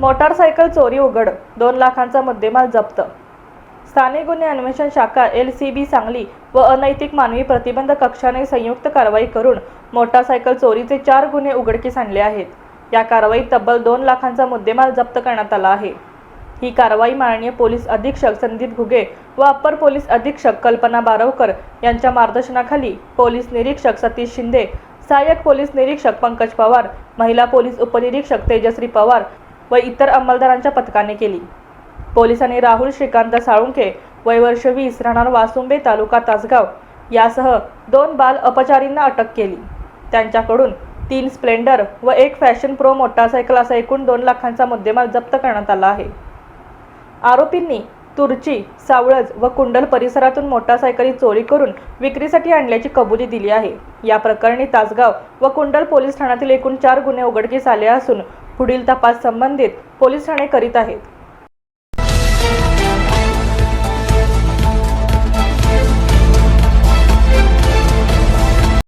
Motorcycle चोरी उघड दोन लाखांचा मुद्देमाल जप्त. स्थानिक गुन्हे अन्वेषण शाखा एल सी बी सांगली व अनैतिक मानवी प्रतिबंध कक्षाने संयुक्त कारवाई करून मोटारसायकल चोरीचे चार गुन्हे उघडकीस आणले आहेत. या कारवाईत तब्बल दोन लाखांचा मुद्देमाल जप्त करण्यात आला आहे. ही कारवाई माननीय पोलीस अधीक्षक संदीप घुगे व अप्पर पोलीस अधीक्षक कल्पना बारवकर यांच्या मार्गदर्शनाखाली पोलीस निरीक्षक सतीश शिंदे सहाय्यक पोलीस निरीक्षक पंकज पवार महिला पोलीस उपनिरीक्षक तेजश्री पवार व इतर अंमलदारांच्या पथकाने केली. पोलिसांनी राहुल श्रीकांत साळुंखे वय वर्ष वीस राहणार वासुंबे तालुका तासगाव यासह दोन बाल अपचारींना अटक केली. त्यांच्याकडून तीन स्प्लेंडर व एक फॅशन प्रो मोटारसायकल असा एकूण दोन लाखांचा मुद्देमाल जप्त करण्यात आला आहे. आरोपींनी तुर्ची सावळज व कुंडल परिसरातून मोटारसायकली चोरी करून विक्रीसाठी आणल्याची कबुली दिली आहे. या प्रकरणी तासगाव व कुंडल पोलीस ठाण्यातील एकूण चार गुन्हे उघडकीस आले असून पुढील तपास संबंधित पोलीस ठाणे करीत आहेत.